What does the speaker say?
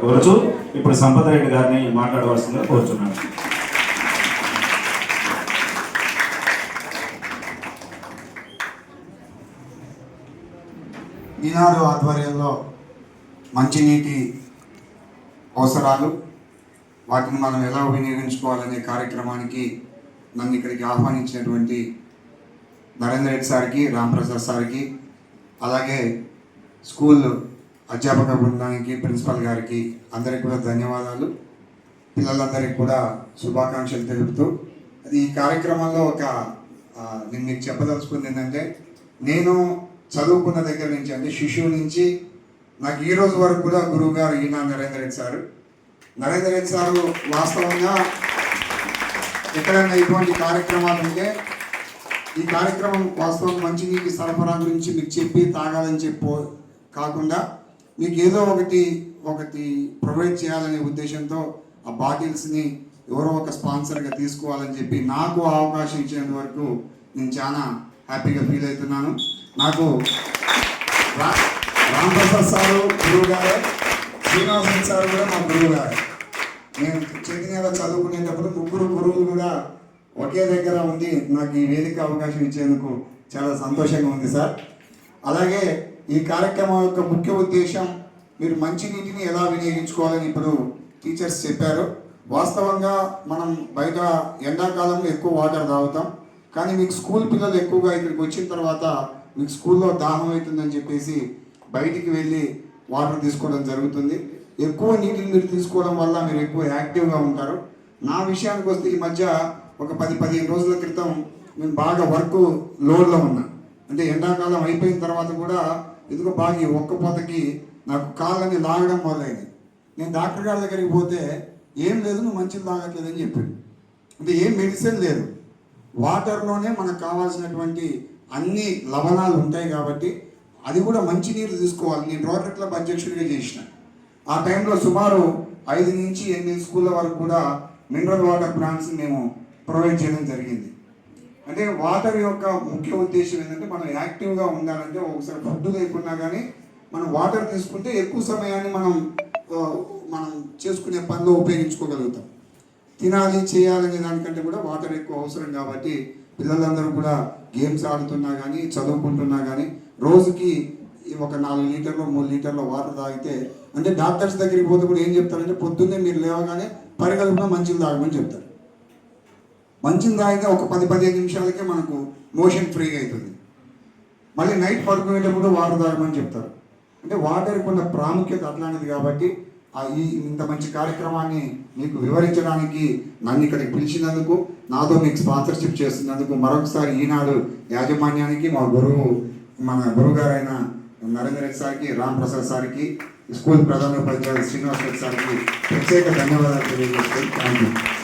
కోరుచు ఇప్పుడు సంపద రెడ్డి గారిని మాట్లాడవలసిందిగా కోరుచున్నాను. ఈనాడు ఆధ్వర్యంలో మంచినీటి అవసరాలు వాటిని మనం ఎలా వినియోగించుకోవాలనే కార్యక్రమానికి నన్ను ఇక్కడికి ఆహ్వానించినటువంటి నరేంద్ర రెడ్డి సార్కి రాంప్రసాద్ సార్కి అలాగే స్కూల్ అధ్యాపక బృందానికి ప్రిన్సిపల్ గారికి అందరికీ కూడా ధన్యవాదాలు. పిల్లలందరికీ కూడా శుభాకాంక్షలు తెలుపుతూ అది ఈ కార్యక్రమంలో ఒక నేను మీకు చెప్పదలుచుకుంది ఏంటంటే నేను చదువుకున్న దగ్గర నుంచి అంటే శిశువు నుంచి నాకు ఈ రోజు వరకు కూడా గురువు గారు ఈనా నరేంద్ర రెడ్డి సారు. నరేంద్ర రెడ్డి సారు వాస్తవంగా ఎక్కడైనా ఇటువంటి కార్యక్రమాలు ఉంటే ఈ కార్యక్రమం వాస్తవం మంచినీటి సరఫరా గురించి మీకు చెప్పి తాగాలని చెప్పో కాకుండా మీకు ఏదో ఒకటి ఒకటి ప్రొవైడ్ చేయాలనే ఉద్దేశంతో ఆ బాటిల్స్ని ఎవరో ఒక స్పాన్సర్గా తీసుకోవాలని చెప్పి నాకు ఆ అవకాశం ఇచ్చేంత వరకు నేను చాలా హ్యాపీగా ఫీల్ అవుతున్నాను. నాకు రా రాంప్రసాద్ సారు గురువు గారు శ్రీనివాసన్ సార్ కూడా మా గురువు గారు. నేను చైతన్యలో చదువుకునేటప్పుడు ముగ్గురు గురువులు కూడా ఒకే దగ్గర ఉండి నాకు ఈ వేదిక అవకాశం ఇచ్చేందుకు చాలా సంతోషంగా ఉంది సార్. అలాగే ఈ కార్యక్రమం యొక్క ముఖ్య ఉద్దేశం మీరు మంచినీటిని ఎలా వినియోగించుకోవాలని ఇప్పుడు టీచర్స్ చెప్పారు. వాస్తవంగా మనం బయట ఎండాకాలంలో ఎక్కువ వాటర్ తాగుతాం. కానీ మీకు స్కూల్ పిల్లలు ఎక్కువగా ఇక్కడికి వచ్చిన తర్వాత మీకు స్కూల్లో దాహం అవుతుందని చెప్పేసి బయటికి వెళ్ళి వాటర్ తీసుకోవడం జరుగుతుంది. ఎక్కువ నీటిని మీరు తీసుకోవడం వల్ల మీరు ఎక్కువ యాక్టివ్గా ఉంటారు. నా విషయానికి వస్తే ఈ మధ్య ఒక పది పదిహేను రోజుల క్రితం నేను బాగా వర్క్ లోడ్లో ఉన్నా. అంటే ఎండాకాలం అయిపోయిన తర్వాత కూడా ఎందుకో బాగా ఒక్క పూతకి నాకు కాళ్ళని లాగడం మొదలైంది. నేను డాక్టర్ గారి దగ్గరికి పోతే ఏం లేదు నువ్వు మంచిది తాగట్లేదని చెప్పాడు. అంటే ఏం మెడిసిన్ లేదు. వాటర్లోనే మనకు కావాల్సినటువంటి అన్ని లవణాలు ఉంటాయి కాబట్టి అది కూడా మంచి నీరు తీసుకోవాలి. నేను రోటరీ క్లబ్ అధ్యక్షుడిగా చేసిన. ఆ టైంలో సుమారు ఐదు నుంచి ఎనిమిది స్కూళ్ళ వరకు కూడా మినరల్ వాటర్ ప్లాంట్స్ మేము ప్రొవైడ్ చేయడం జరిగింది. అంటే వాటర్ యొక్క ముఖ్య ఉద్దేశం ఏంటంటే మనం యాక్టివ్గా ఉండాలంటే ఒకసారి ఫుడ్ లేకున్నా కానీ మనం వాటర్ తీసుకుంటే ఎక్కువ సమయాన్ని మనం మనం చేసుకునే పనిలో ఉపయోగించుకోగలుగుతాం. తినాలి చేయాలనే దానికంటే కూడా వాటర్ ఎక్కువ అవసరం కాబట్టి పిల్లలందరూ కూడా గేమ్స్ ఆడుతున్నా కానీ చదువుకుంటున్నా కానీ రోజుకి ఈ ఒక నాలుగు లీటర్లు మూడు లీటర్ల వాటర్ తాగితే అంటే డాక్టర్స్ దగ్గరికి పోతే కూడా ఏం చెప్తారంటే పొద్దున్నే మీరు లేవగానే పరిగెలుపున మంచిగా తాగమని చెప్తారు. మంచిని తాగితే ఒక పది పదిహేను నిమిషాలకే మనకు మోషన్ ఫ్రీ అవుతుంది. మళ్ళీ నైట్ పడుకునేటప్పుడు వాటర్ తాగమని చెప్తారు. అంటే వాటర్కి ఉన్న ప్రాముఖ్యత అట్లాంటిది కాబట్టి ఆ ఈ ఇంత మంచి కార్యక్రమాన్ని మీకు వివరించడానికి నన్ను ఇక్కడికి పిలిచినందుకు నాతో మీకు స్పాన్సర్షిప్ చేస్తున్నందుకు మరొకసారి ఈనాడు యాజమాన్యానికి మా గురువు మన గురువు గారైన నరేంద్ర రెడ్డి సార్కి రామ్ ప్రసాద్ సార్కి స్కూల్ ప్రధానోపాధ్యాయులు శ్రీనివాస్ రెడ్డి సార్కి ప్రత్యేక ధన్యవాదాలు తెలియజేస్తాను థ్యాంక్ యూ